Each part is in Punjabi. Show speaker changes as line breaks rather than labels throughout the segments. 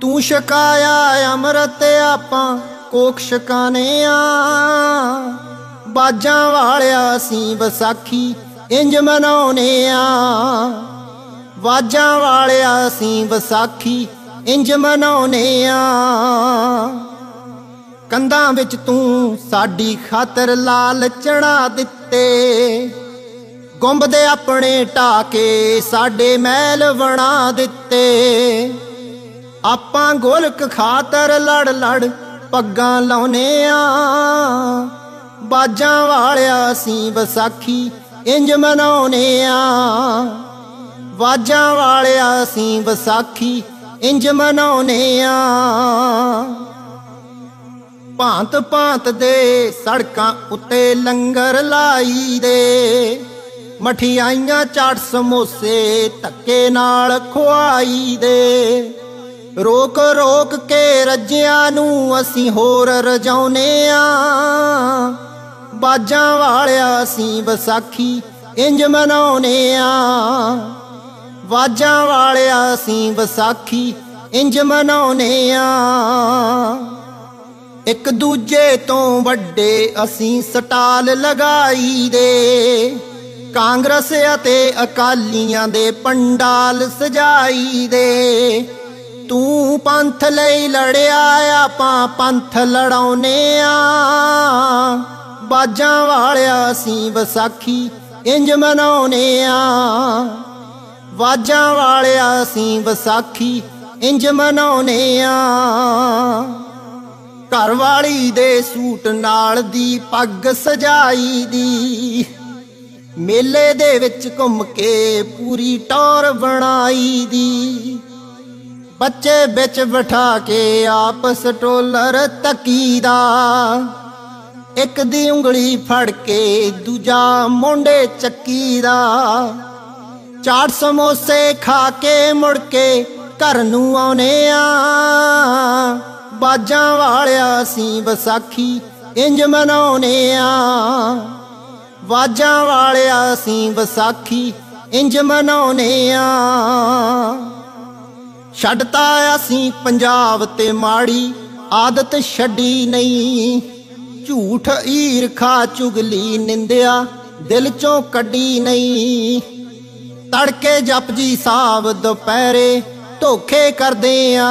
ਤੂੰ ਛਕਾਇਆ ਅੰਮ੍ਰਿਤ ਆਪਾਂ ਕੋਖ ਛਕਾਨੇ ਆ। ਬਾਜਾਂ ਵਾਲਿਆ ਸੀ ਵਿਸਾਖੀ ਇੰਜ ਮਨਾਉਨੇ ਆ। ਵਾਜਾਂ ਵਾਲਿਆ ਸੀ ਵਿਸਾਖੀ ਇੰਜ ਮਨਾਉਨੇ ਆ। ਕੰਧਾਂ ਵਿੱਚ ਤੂੰ ਸਾਡੀ ਖਾਤਰ ਲਾਲ ਚੜਾ ਦਿੱਤੇ। ਗੁੰਬ ਦੇ ਆਪਣੇ ਢਾਕੇ ਸਾਡੇ ਮਹਿਲ ਬਣਾ ਦਿੱਤੇ। ਆਪਾਂ ਗੋਲਕ ਖਾਤਰ ਲੜ ਲੜ ਪੱਗਾਂ ਲਾਉਨੇ ਆ ਬਾਜਾਂ ਵਾਲਿਆ ਸੀ ਵਿਸਾਖੀ ਇੰਜ ਮਨਾਉਨੇ ਆ ਵਾਜਾਂ ਵਾਲਿਆ ਸੀ ਵਿਸਾਖੀ ਇੰਜ ਮਨਾਉਨੇ ਆ ਭਾਂਤ ਭਾਂਤ ਦੇ ਸੜਕਾਂ ਉੱਤੇ ਲੰਗਰ ਲਾਈ ਦੇ ਮਠਿਆਈਆਂ ਚਾਟ ਸਮੋਸੇ ਧੱਕੇ ਨਾਲ ਖਵਾਈ ਦੇ ਰੋਕ ਰੋਕ ਕੇ ਰੱਜਿਆਂ ਨੂੰ ਅਸੀਂ ਹੋਰ ਰਜਾਉਨੇ ਆ ਬਾਜਾਂ ਵਾਲਿਆ ਸੀ ਵਿਸਾਖੀ ਇੰਜ ਮਨਾਉਨੇ ਆ ਵਾਜਾਂ ਵਾਲਿਆ ਸੀ ਵਿਸਾਖੀ ਇੰਜ ਮਨਾਉਨੇ ਆ ਇੱਕ ਦੂਜੇ ਤੋਂ ਵੱਡੇ ਅਸੀਂ ਸਟਾਲ ਲਗਾਈ ਦੇ ਕਾਂਗਰਸ ਅਤੇ ਅਕਾਲੀਆਂ ਦੇ ਪੰਡਾਲ ਸਜਾਈ ਦੇ ਤੂੰ ਪੰਥ ਲਈ ਲੜਿਆ ਆਪਾਂ ਪੰਥ ਲੜਾਉਨੇ ਆ। ਬਾਜਾਂ ਵਾਲਿਆ ਸੀ ਵਿਸਾਖੀ ਇੰਜ ਮਨਾਉਨੇ ਆ। ਵਾਜਾਂ ਵਾਲਿਆ ਸੀ ਵਿਸਾਖੀ ਇੰਜ ਮਨਾਉਨੇ ਆ। ਘਰ ਵਾਲੀ ਦੇ ਸੂਟ ਨਾਲ ਦੀ ਪੱਗ ਸਜਾਈ ਦੀ। ਮੇਲੇ ਦੇ ਵਿੱਚ ਘੁੰਮ ਕੇ ਪੂਰੀ ਟੌਰ ਬਣਾਈ ਦੀ। ਬੱਚੇ ਵਿੱਚ ਬਿਠਾ ਕੇ ਆਪਸ ਟੋਲਰ ਤਕੀਦਾ। ਇੱਕ ਦੀ ਉਂਗਲੀ ਫੜ ਕੇ ਦੂਜਾ ਮੋਢੇ ਚੱਕੀਦਾ। ਚਾਟ ਸਮੋਸੇ ਖਾ ਕੇ ਮੁੜ ਕੇ ਘਰ ਨੂੰ ਆਉਨੇ ਆ ਬਾਜਾਂ ਵਾਲਿਆ ਸੀ ਵਿਸਾਖੀ ਇੰਜ ਮਨਾਉਨੇ ਆ ਵਾਜਾਂ ਵਾਲਿਆ ਸੀ ਵਿਸਾਖੀ ਇੰਜ ਮਨਾਉਨੇ ਆ ਛੱਡਤਾ ਅਸੀਂ ਪੰਜਾਬ ਤੇ ਮਾੜੀ ਆਦਤ ਛੱਡੀ ਨਹੀਂ। ਝੂਠ ਈਰਖਾ ਚੁਗਲੀ ਨਿੰਦਿਆ ਦਿਲ ਚੋਂ ਕੱਢੀ ਨਹੀਂ। ਤੜਕੇ ਜਪਜੀ ਸਾਹਿਬ ਦੁਪਹਿਰੇ ਧੋਖੇ ਕਰਦੇ ਆ।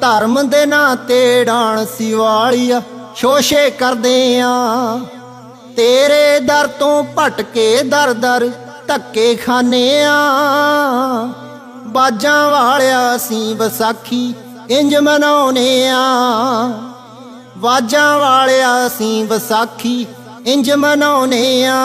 ਧਰਮ ਦੇ ਨਾਂ ਤੇ ਡਾਣ ਸਿਵਾਲੀਆ ਸ਼ੋਸ਼ੇ ਕਰਦੇ ਆ। ਤੇਰੇ ਦਰ ਤੋਂ ਭਟਕੇ ਦਰ ਦਰ ਧੱਕੇ ਖਾਨੇ ਆ। ਬਾਜਾਂ ਵਾਲਿਆ ਸੀ ਵਿਸਾਖੀ ਇੰਜ ਮਨਾਉਨੇ ਆ। ਵਾਜਾਂ ਵਾਲਿਆ ਸੀ ਵਿਸਾਖੀ ਇੰਜ ਮਨਾਉਨੇ ਆ।